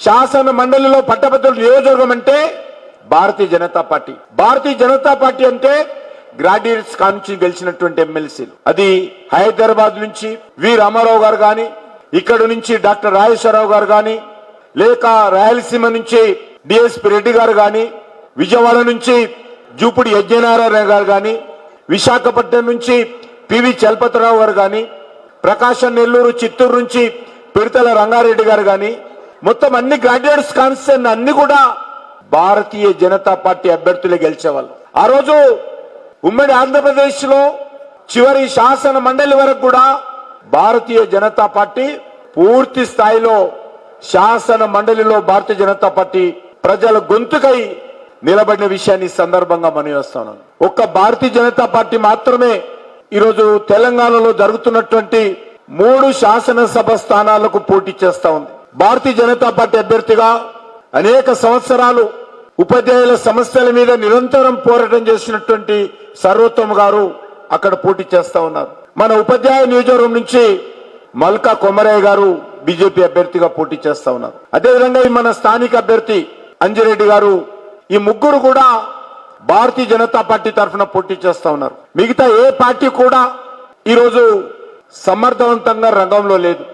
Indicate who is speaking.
Speaker 1: శాసన మండలిలో పట్టభద్రుల నియోజకవర్గం అంటే భారతీయ జనతా పార్టీ. భారతీయ జనతా పార్టీ అంటే గ్రాడ్యుయేట్స్ కానుంచి గెలిచినటువంటి ఎమ్మెల్సీలు. అది హైదరాబాద్ నుంచి వి రామారావు గారు గాని ఇక్కడ నుంచి డాక్టర్ రాజేశ్వరరావు గారు గాని లేక రాయలసీమ నుంచి డిఎస్పి రెడ్డి గారు గాని విజయవాడ నుంచి జూపుడి యజ్ఞనారాయణ గారు గాని విశాఖపట్నం నుంచి పివి చలపతిరావు గారు గాని ప్రకాశం నెల్లూరు చిత్తూరు నుంచి పిడతల రంగారెడ్డి గారు కానీ మొత్తం అన్ని గ్రాడ్యుయేట్స్ కాన్స్టెన్ అన్ని కూడా భారతీయ జనతా పార్టీ అభ్యర్థులే గెలిచేవాళ్ళు. ఆ రోజు ఉమ్మడి ఆంధ్రప్రదేశ్లో చివరి శాసన మండలి వరకు కూడా భారతీయ జనతా పార్టీ పూర్తి స్థాయిలో శాసన మండలిలో భారతీయ జనతా పార్టీ ప్రజల గొంతుకై నిలబడిన విషయాన్ని సందర్భంగా మనవి వస్తున్నాను ఒక్క భారతీయ జనతా పార్టీ మాత్రమే ఈరోజు తెలంగాణలో జరుగుతున్నటువంటి మూడు శాసనసభ స్థానాలకు పోటీ చేస్తా ఉంది. భారతీయ జనతా పార్టీ అభ్యర్థిగా అనేక సంవత్సరాలు ఉపాధ్యాయుల సమస్యల మీద నిరంతరం పోరాటం చేసినటువంటి సర్వోత్తమ్ గారు అక్కడ పోటీ చేస్తా ఉన్నారు. మన ఉపాధ్యాయ నియోజకవర్గం నుంచి మల్కా కొమరయ్య గారు బీజేపీ అభ్యర్థిగా పోటీ చేస్తా ఉన్నారు. అదేవిధంగా ఈ మన స్థానిక అభ్యర్థి అంజిరెడ్డి గారు ఈ ముగ్గురు కూడా భారతీయ జనతా పార్టీ తరఫున పోటీ చేస్తా ఉన్నారు. మిగతా ఏ పార్టీ కూడా ఈరోజు సమర్థవంతంగా రంగంలో లేదు.